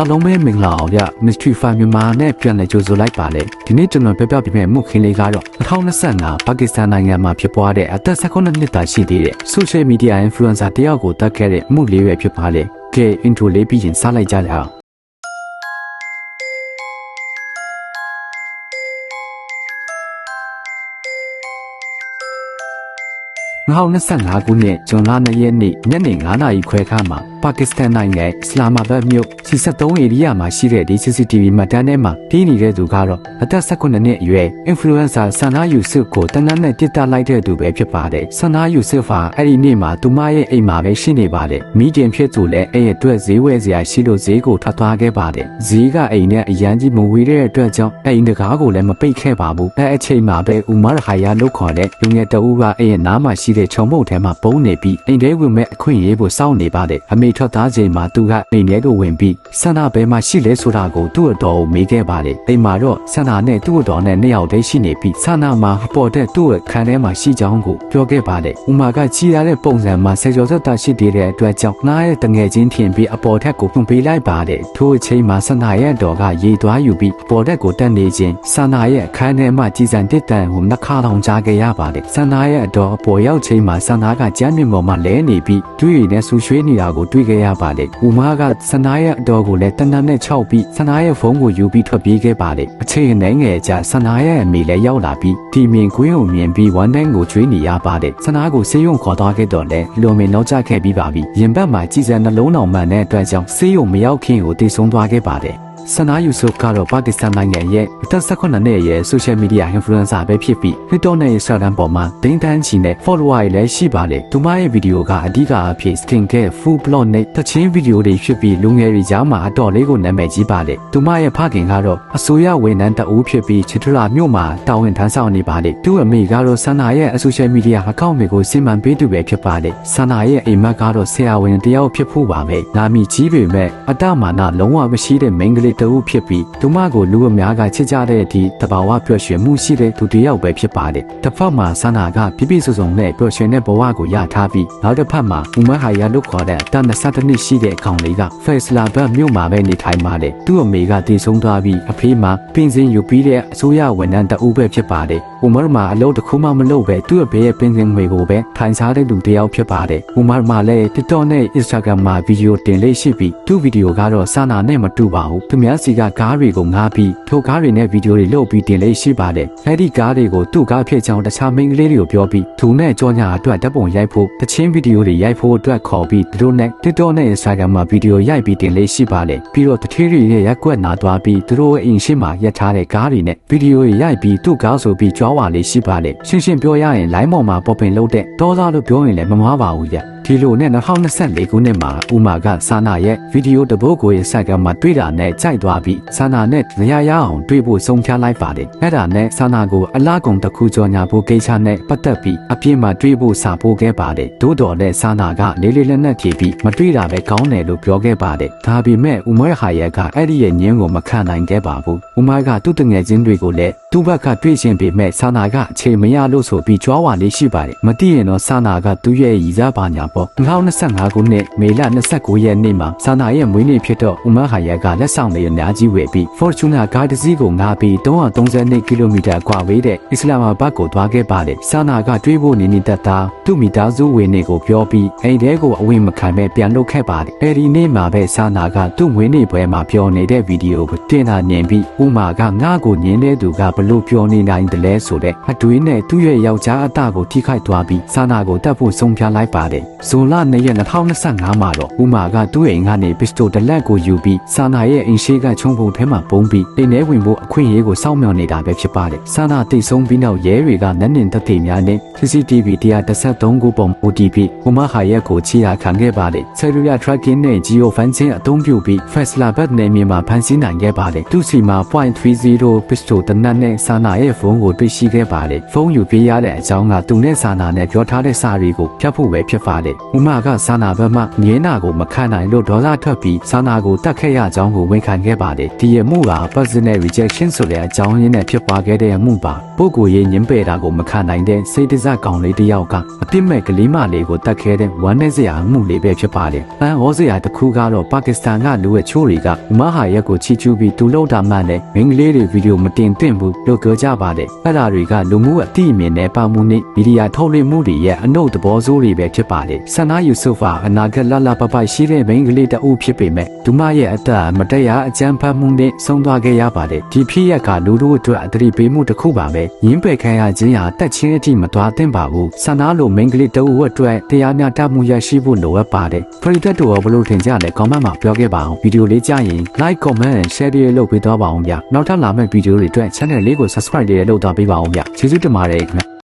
အားလုံးပဲမင်္ဂလာအောင်ဗျ Mystery File မြန်မာနဲ့ပြန်လည်ကြိုဆိုလိုက်ပါလေဒီနေ့ကျွန်တော်ပြပြပြမယ့်မှုခင်းလေးကတော့2025ပါကစ္စတန်နိုင်ငံမှာဖြစ်ပွားတဲ့အသက်18နှစ်သားရှိသေးတဲ့ Social Media Influencer တယောက်ကိုတတ်ခဲ့တဲ့မှုလေးပဲဖြစ်ပါလေကဲ intro လေးပြီးရင်စလိုက်ကြရအောင် 2025ခုနှစ်ဇွန်လ2ရက်နေ့ညနေ9နာရီခွဲခန့်မှာပါကစ္စတန်နိုင်ငံအစ္စလာမာဘတ်မြို့73ဧရိယာမှာရှိတဲ့ဒီ CCTV မှတ်တမ်းထဲမှာတီးနေတဲ့သူကတော့အသက်18နှစ်အရွယ် influencer ဆန္ဒယူဆုကိုတနက်နဲ့တစ်တလိုက်တဲ့သူပဲဖြစ်ပါတယ်ဆန္ဒယူဆုဟာအဲ့ဒီနေ့မှာသူမရဲ့အိမ်မှာပဲရှိနေပါတယ်မိတင်ဖြစ်သူလည်းအဲ့ရဲ့အတွက်ဈေးဝယ်စရာရှိလို့ဈေးကိုထွက်သွားခဲ့ပါတယ်ဈေးကအိမ်နဲ့အရန်ကြီးမဝေးတဲ့အတွက်ကြောင့်အိမ်တကားကိုလည်းမပိတ်ခဲ့ပါဘူးအဲ့အချိန်မှာပဲဥမာရခါယာလုတ်ခေါ်တဲ့လူငယ်တအူးကအဲ့ရဲ့နားမှာရှိတဲ့ခြုံမုတ်ထဲမှာပုံနေပြီးအိမ်ထဲဝင်မဲ့အခွင့်အရေးကိုစောင့်နေပါတယ်အမေထွက်သားချိန်မှာသူကအိမ်ထဲကိုဝင်ပြီးဆန္ဒဘဲမှာရှိလဲဆိုတာကိုသူ့အတော်ကိုမေးခဲ့ပါတယ်အိမ်မှာတော့ဆန္ဒနဲ့သူ့အတော်နဲ့နှစ်ယောက်တည်းရှိနေပြီးဆန္ဒမှာအပေါ်တဲ့သူ့ရဲ့ခန်းထဲမှာရှိကြောင်းကိုပြောခဲ့ပါတယ်ဥမာကကြီးရတဲ့ပုံစံမှာဆေကျော်သက်တာရှိသေးတဲ့အတွက်ကြောင့်နားရဲ့တငယ်ချင်းထင်ပြီးအပေါ်ထက်ကိုဖွင့်ပေးလိုက်ပါတယ်ထို့အချိန်မှာဆန္ဒရဲ့အတော်ကရေသွားယူပြီးအပေါ်ထက်ကိုတက်နေခြင်းဆန္ဒရဲ့အခန်းထဲမှာကြည်စံတစ်တန်ကိုနှခါထောင်ကြားခဲ့ရပါတယ်ဆန္ဒရဲ့အတော်အပေါ်ရောက်ချိန်မှာဆန္ဒကကြမ်းမြင့်ပေါ်မှာလဲနေပြီးတွေ့ရည်နဲ့ဆူရွှေးနေတာကိုတွေ့ခဲ့ရပါတယ်ဥမာကဆန္ဒရဲ့အတော်ကိုလည်းတနက်နဲ့ခြောက်ပြီးဆန္ဒရဲ့ဖုန်းကိုယူပြီးထွက်ပြေးခဲ့ပါတယ်အချိန်နဲ့ငယ်ကြဆန္ဒရဲ့အမေလည်းရောက်လာပြီးဒီမြင်ကွင်းကိုမြင်ပြီးဝမ်းတိုင်းကိုကျွေးနေရပါတယ်ဆန္ဒကိုဆေးရုံခေါ်သွားခဲ့တော့လဲလွန်မင်နောက်ကျခဲ့ပြီးပါပြီရင်ဘတ်မှာကြည်စံနှလုံးတော်မှန်တဲ့အတွက်ကြောင့်ဆေးရုံမရောက်ခင်ကိုတည်ဆုံးသွားခဲ့ပါတယ် ဆနာယူဆုကတော့ပါကစ္စတန်နိုင်ငံရဲ့အသက်18နှစ်ရဲ့ social media influencer ပဲဖြစ်ပြီး TikTok နဲ့ Instagram ပေါ်မှာဒိန်းတန်းချီနဲ့ follower တွေလည်းရှိပါတယ်။သူမရဲ့ဗီဒီယိုကအဓိကအဖြစ် skin care, food blog နဲ့တချင်းဗီဒီယိုတွေဖြစ်ပြီးလူငယ်တွေကြားမှာအတော်လေးကိုနာမည်ကြီးပါတယ်။သူမရဲ့ဖခင်ကတော့အစိုးရဝန်ထမ်းတဦးဖြစ်ပြီးချစ်ထလာမြို့မှာတာဝန်ထမ်းဆောင်နေပါတယ်။သူ့အမေကတော့ဆန္နာရဲ့ social media account တွေကိုစီမံပေးသူပဲဖြစ်ပါတယ်။ဆန္နာရဲ့အိမ်မက်ကတော့ဆရာဝန်တယောက်ဖြစ်ဖို့ပါပဲ။နာမည်ကြီးပေမဲ့အတမာနလုံးဝမရှိတဲ့မိန်းကလေးတဦးဖြစ်ပြီးသူမကိုလူအများကချစ်ကြတဲ့အထိတဘာဝပျော်ရွှင်မှုရှိတဲ့သူတစ်ယောက်ပဲဖြစ်ပါတယ်။တစ်ဖက်မှာဆန္ဒကပြပြစုံစုံနဲ့ပျော်ရွှင်တဲ့ဘဝကိုရထားပြီးနောက်တစ်ဖက်မှာဥမဟာယာလို့ခေါ်တဲ့အတန်22နှစ်ရှိတဲ့အကောင်လေးကဖေစလာဘတ်မြို့မှာပဲနေထိုင်ပါတယ်။သူ့အမေကတည်ဆုံးသွားပြီးအဖေမှာပင်စင်ယူပြီးတဲ့အစိုးရဝန်ထမ်းတအုပ်ပဲဖြစ်ပါတယ်။ဥမာမှာအလုပ်တစ်ခုမှမလုပ်ပဲသူ့အဖေရဲ့ပင်စင်ငွေကိုပဲထိုင်စားတဲ့လူတစ်ယောက်ဖြစ်ပါတယ်။ဥမာမှာလည်း TikTok နဲ့ Instagram မှာဗီဒီယိုတင်လေးရှိပြီးသူ့ဗီဒီယိုကတော့စာနာနဲ့မတူပါဘူး။သူများစီကကားတွေကိုငားပြီးထိုကားတွေနဲ့ဗီဒီယိုတွေလုပ်ပြီးတင်လေးရှိပါတယ်။အဲဒီကားတွေကိုသူ့ကားဖြစ်ချောင်းတခြားမိန်းကလေးတွေကိုပြောပြီးသူနဲ့ကြောညာအတွက်ဓာတ်ပုံရိုက်ဖို့တချင်းဗီဒီယိုတွေရိုက်ဖို့အတွက်ခေါ်ပြီးသူတို့နဲ့ TikTok နဲ့ Instagram မှာဗီဒီယိုရိုက်ပြီးတင်လေးရှိပါတယ်။ပြီးတော့တထေးတွေရဲ့ရက်ကွက်နာသွားပြီးသူတို့ရဲ့အိမ်ရှိမှာရက်ထားတဲ့ကားတွေနဲ့ဗီဒီယိုတွေရိုက်ပြီးသူ့ကားဆိုပြီးကြွားဝါလေးရှိပါတယ်။ရှင်းရှင်းပြောရရင်လိုင်းပေါ်မှာပေါ်ပင်လုပ်တဲ့ဒေါ်လာလို့ပြောရင်လည်းမမှားပါဘူးကြ။ ဒီလိုနဲ့2024ခုနှစ်မှာဥမာကဆာနာရဲ့ဗီဒီယိုတပုတ်ကိုရဲ့ဆိုက်ကမှာတွေ့တာနဲ့ကြိုက်သွားပြီးဆာနာနဲ့ရရအောင်တွေ့ဖို့ဆုံးဖြတ်လိုက်ပါတယ်။အဲ့ဒါနဲ့ဆာနာကိုအလားကုန်တစ်ခုကြော်ညာဖို့ကိစ္စနဲ့ပတ်သက်ပြီးအပြင်းမှာတွေ့ဖို့စာပို့ခဲ့ပါတယ်။သို့တော်လည်းဆာနာကလေးလေးလက်နက်ဖြေပြီးမတွေ့တာပဲကောင်းတယ်လို့ပြောခဲ့ပါတယ်။ဒါပေမဲ့ဥမာဟာရဲ့ကအဲ့ဒီရဲ့ညင်းကိုမခံနိုင်ခဲ့ပါဘူး။ဥမာကသူ့တငယ်ချင်းတွေကိုလည်းသူ့ဘက်ကတွေ့ရှင်ပေမဲ့ဆာနာကအချိန်မရလို့ဆိုပြီးကြွားဝါလေးရှိပါတယ်။မသိရင်တော့ဆာနာကသူ့ရဲ့ရည်စားပါညာပေါ့2025ခုနှစ်မေလ29ရက်နေ့မှာဆာနာရဲ့မွေးနေ့ဖြစ်တော့ဥမဟာယကလက်ဆောင်တွေအများကြီးဝယ်ပြီး Fortuna ကားတစ်စီးကိုငားပြီး332ကီလိုမီတာကွာဝေးတဲ့အစ္စလာမာဘတ်ကိုသွားခဲ့ပါတယ်ဆာနာကတွေးဖို့နေနေတတ်တာသူ့မိသားစုဝင်တွေကိုပြောပြီးအိမ်ထဲကိုအဝင်မခံပဲပြန်လုခဲ့ပါတယ်အဲဒီနေ့မှာပဲဆာနာကသူ့မွေးနေ့ပွဲမှာပြောနေတဲ့ဗီဒီယိုကိုတင်တာမြင်ပြီးဥမာကငါ့ကိုညင်းတဲ့သူကဘလို့ပြောနေနိုင်တယ်လဲဆိုတဲ့အတွေးနဲ့သူ့ရဲ့ယောက်ျားအတကိုထိခိုက်သွားပြီးဆာနာကိုတတ်ဖို့ဆုံးဖြတ်လိုက်ပါတယ်ဇွန်လ2ရက်2025မှာတော့ဥမာကသူ့အိမ်ကနေပစ္စတိုတလက်ကိုယူပြီးဆာနာရဲ့အိမ်ရှိကချုံပုံထဲမှာပုံပြီးအိမ်ထဲဝင်ဖို့အခွင့်အရေးကိုစောင့်မျှော်နေတာပဲဖြစ်ပါတယ်ဆာနာတိတ်ဆုံးပြီးနောက်ရဲတွေကနက်နင်သက်သေများနဲ့ CCTV 133ခုပုံ OTP ဥမာဟာရဲ့ကိုချီရခံခဲ့ပါတယ် cellular tracking နဲ့ geo fencing အသုံးပြုပြီး Fasla Bat နယ်မြေမှာဖန်ဆီးနိုင်ခဲ့ပါတယ်သူစီမှာ .30 pistol တနတ်နဲ့ဆာနာရဲ့ဖုန်းကိုတွေ့ရှိခဲ့ပါတယ်ဖုန်းယူပေးရတဲ့အကြောင်းကသူနဲ့ဆာနာနဲ့ပြောထားတဲ့စာတွေကိုဖြတ်ဖို့ပဲဖြစ်ပါတယ်ပါတယ်။ဥမာကစာနာဘက်မှငင်းနာကိုမခံနိုင်လို့ဒေါသထွက်ပြီးစာနာကိုတတ်ခဲ့ရကြောင်းကိုဝန်ခံခဲ့ပါတယ်။ဒီအမှုက personal rejection ဆိုတဲ့အကြောင်းရင်းနဲ့ဖြစ်ပွားခဲ့တဲ့အမှုပါ။ပုဂ္ဂိုလ်ရေးညှင်းပယ်တာကိုမခံနိုင်တဲ့စိတ်တစကောင်လေးတစ်ယောက်ကအပြစ်မဲ့ကလေးမလေးကိုတတ်ခဲ့တဲ့ဝမ်းနည်းစရာအမှုလေးပဲဖြစ်ပါတယ်။အန်ဟောစရာတစ်ခုကတော့ပါကစ္စတန်ကလူရဲ့ချိုးတွေကမဟာရက်ကိုချီချူးပြီးတူလောက်တာမှန်တဲ့မိန်းကလေးတွေဗီဒီယိုမတင်သင့်ဘူးလို့ပြောကြပါတယ်။အဲ့ဒါတွေကလူမှုအသိအမြင်နဲ့ပါမှုနဲ့မီဒီယာထုတ်လွှင့်မှုတွေရဲ့အနှုတ်သဘောဆိုးတွေပဲဖြစ်ပါတယ်။ဆန္ဒယူဆုဖာအနာဂတ်လလပပိုက်ရှိတဲ့မိန်းကလေးတအုပ်ဖြစ်ပေမဲ့ဒုမရဲ့အသက်မတရားအကြမ်းဖက်မှုနဲ့ဆုံးသွားခဲ့ရပါတယ်။ဒီဖြစ်ရက်ကလူတို့အတွက်အသတိပေးမှုတစ်ခုပါပဲ။ရင်းပယ်ခံရခြင်းဟာတက်ချင်းအထိမသွားသင့်ပါဘူး။ဆန္ဒလိုမိန်းကလေးတအုပ်အတွက်တရားမျှတမှုရရှိဖို့လိုအပ်ပါတယ်။ပရိသတ်တို့ကဘလို့ထင်ကြလဲ comment မှာပြောခဲ့ပါအောင်။ဗီဒီယိုလေးကြရင် like comment and share တွေလုပ်ပေးသွားပါအောင်ဗျာ။နောက်ထပ်လာမယ့်ဗီဒီယိုတွေအတွက် channel လေးကို subscribe လေးလုပ်သွားပေးပါအောင်ဗျာ။ကျေးဇူးတင်ပါတယ်ခင်ဗျာ။